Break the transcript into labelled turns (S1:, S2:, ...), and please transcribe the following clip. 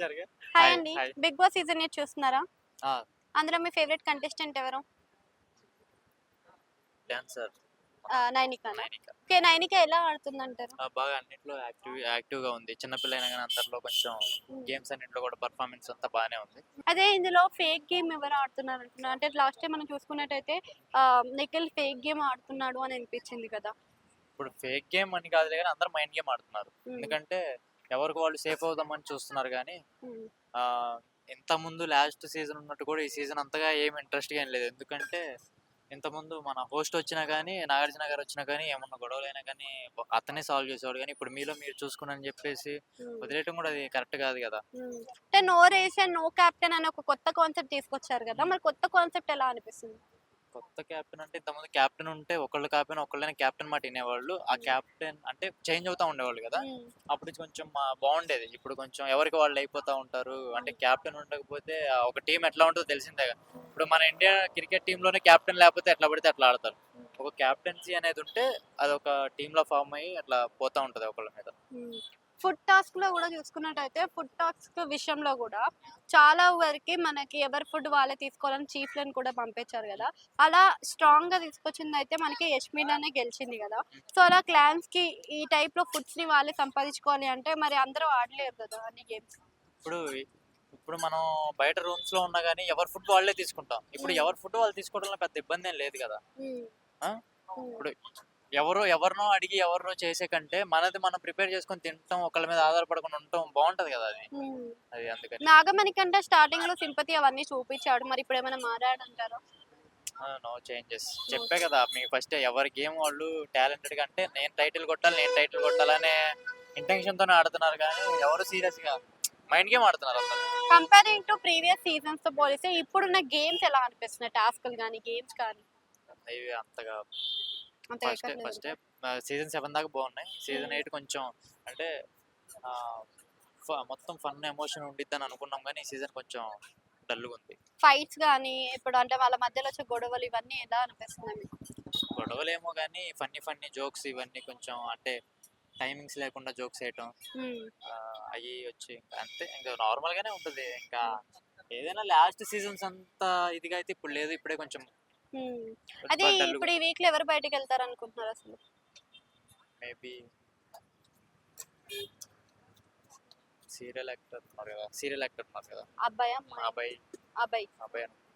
S1: వచ్చారుగా.
S2: Hi అండి. Big boss season eight చూస్తున్నారా?
S1: ఆ,
S2: అందులో మీ ఫేవరెట్ కంటెస్టెంట్ ఎవరు?
S1: డాన్సర్.
S2: నైనిక. ఓకే నైనిక ఎలా ఆడుతుంది అంటారు
S1: బాగా అన్నింటిలో యాక్టివ్ యాక్టివ్గా ఉంది. చిన్నపిల్ల అయినా కానీ అందరిలో కొంచెం గేమ్స్ అన్నింటిలో కూడా పర్ఫార్మెన్స్ అంతా బాగానే ఉంది.
S2: అదే ఇందులో ఫేక్ గేమ్ ఎవరు ఆడుతున్నారు అంటున్నారు అంటే లాస్ట్ టైం మనం చూసుకున్నట్టయితే నిఖిల్ ఫేక్ గేమ్ ఆడుతున్నాడు అని అనిపించింది కదా.
S1: ఇప్పుడు ఫేక్ గేమ్ అని కాదు కానీ అందరు మైండ్ గేమ్ ఆడుతున్నారు. ఎందుకంటే ఎవరికి వాళ్ళు సేఫ్ అవుదామని చూస్తున్నారు కానీ ఇంత ముందు లాస్ట్ సీజన్ ఉన్నట్టు కూడా ఈ సీజన్ అంతగా ఏం ఇంట్రెస్ట్గా ఏం లేదు. ఎందుకంటే ఇంతకుముందు మన హోస్ట్ వచ్చినా కానీ నాగార్జున గారు వచ్చినా కానీ ఏమన్నా గొడవలైనా కానీ అతనే సాల్వ్ చేసేవాడు. కానీ ఇప్పుడు మీలో మీరు చూసుకుని చెప్పేసి
S2: ఉమ్,
S1: వదిలేయటం కూడా అది కరెక్ట్ కాదు కదా.
S2: అంటే నో అండ్ నో క్యాప్టెన్ అని ఒక కొత్త కాన్సెప్ట్ తీసుకొచ్చారు కదా. మరి కొత్త కాన్సెప్ట్ ఎలా అనిపిస్తుంది?
S1: కొత్త క్యాప్టెన్ అంటే ఇంతకుముందు క్యాప్టెన్ ఉంటే ఒకళ్ళు కాకపోయినా ఒకళ్ళైనా క్యాప్టెన్ మాట వినేవాళ్ళు. ఆ క్యాప్టెన్ అంటే చేంజ్ అవుతా ఉండేవాళ్ళు కదా. అప్పుడు కొంచెం బాగుండేది. ఇప్పుడు కొంచెం ఎవరికి వాళ్ళు అయిపోతా ఉంటారు అంటే క్యాప్టెన్ ఉండకపోతే ఒక టీం ఎట్లా ఉంటుందో తెలిసిందే కదా. ఇప్పుడు మన ఇండియా క్రికెట్ టీంలోనే క్యాప్టెన్ లేకపోతే ఎట్లా పడితే అట్లా ఆడతారు. ఒక క్యాప్టెన్సీ అనేది ఉంటే అది ఒక టీమ్లో ఫామ్ అయ్యి అట్లా పోతా ఉంటది ఒకళ్ళ మీద.
S2: ఫుడ్ టాస్క్లో కూడా చూసుకున్నట్టయితే ఫుడ్ టాస్క్ విషయంలో కూడా చాలా వరకు మనకి ఎవరి ఫుడ్ వాళ్ళే తీసుకోవాలని చీఫ్లను కూడా పంపించారు కదా. అలా స్ట్రాంగ్గా తీసుకొచ్చింది అయితే మనకి యష్మిలానే గెలిచింది కదా. సో అలా క్లాన్స్కి ఈ టైప్లో ఫుడ్స్ని వాళ్ళే సంపాదించుకోవాలి అంటే మరి అందరూ ఆడలేరు కదా అన్ని గేమ్స్
S1: ఇప్పుడు ఇప్పుడు మనం బయట రూమ్స్లో ఉన్నా కానీ ఎవరి ఫుడ్ వాళ్ళే తీసుకుంటాం. ఇప్పుడు. ఎవరి ఫుడ్ వాళ్ళు తీసుకోవడంలో పెద్ద ఇబ్బంది ఏం లేదు కదా? ఇప్పుడు ఎవరో ఎవరినో అడిగి ఎవరినో చేసే కంటే మనది మనం ప్రిపేర్ చేసుకొని తింటాం ఒకళ్ళ మీద ఆధారపడకుండా ఉండటం బాగుంటది కదా అది. అది అందుకని.
S2: నాగమణి కంటే స్టార్టింగ్లో సింపతి అవన్నీ చూపించాడు. మరి ఇప్పుడు ఏమైనా మారాడంటారా?
S1: No changes. చెప్పే కదా మీ ఫస్ట్ ఎవరి గేమ్ వాళ్ళు టాలెంటెడ్గా అంటే నేను టైటిల్ కొట్టాలి నేను టైటిల్ కొట్టాలనే ఇంటెన్షన్ తోనే ఆడుతున్నారు కానీ ఎవరు సీరియస్గా మైండ్ గేమ్ ఆడుతున్నారు అందరు.
S2: కంపేరింగ్ టు ప్రీవియస్ సీజన్స్తో పోలిస్తే ఇప్పుడున్న గేమ్స్ ఎలా అనిపిస్తున్నాయి? టాస్క్లు కానీ గేమ్స్ కానీ.
S1: అంతగా
S2: అంత
S1: ఫస్ట్ ఫస్ట్ సీజన్ సెవెన్ దాకా బాగున్నాయి. సీజన్. ఎయిట్ కొంచెం అంటే మొత్తం ఫన్ ఎమోషన్ ఉండిద్దని అనుకున్నాం కానీ ఈ సీజన్ కొంచెం డల్గా ఉంది.
S2: ఫైట్స్ కానీ ఇప్పుడు అంటే వాళ్ళ మధ్యలో వచ్చే గొడవలు ఇవన్నీ ఎలా అనిపిస్తున్నాయి మీకు?
S1: గొడవలేమో కానీ ఫన్నీ ఫన్నీ జోక్స్ ఇవన్నీ కొంచెం అంటే టైమింగ్స్ లేకుండా జోక్స్ వేయటం అవి వచ్చి అంతే. ఇంకా నార్మల్ గానే ఉంటుంది. ఇంకా ఏదైనా లాస్ట్ సీజన్స్ అంత ఇదిగా అయితే ఇప్పుడు లేదు. ఇప్పుడే కొంచెం
S2: అది ఇప్పుడు ఈ వీక్లో ఎవరు బయటకు వెళ్తారు అనుకుంటున్నారు అసలు?
S1: మేబీ సీరియల్ యాక్టర్ ఉన్నారు కదా సీరియల్ యాక్టర్ ఉన్నారు కదా.
S2: అబ్బాయి
S1: అబ్బాయి.
S2: అబ్బాయి.
S1: అబ్బాయి అను-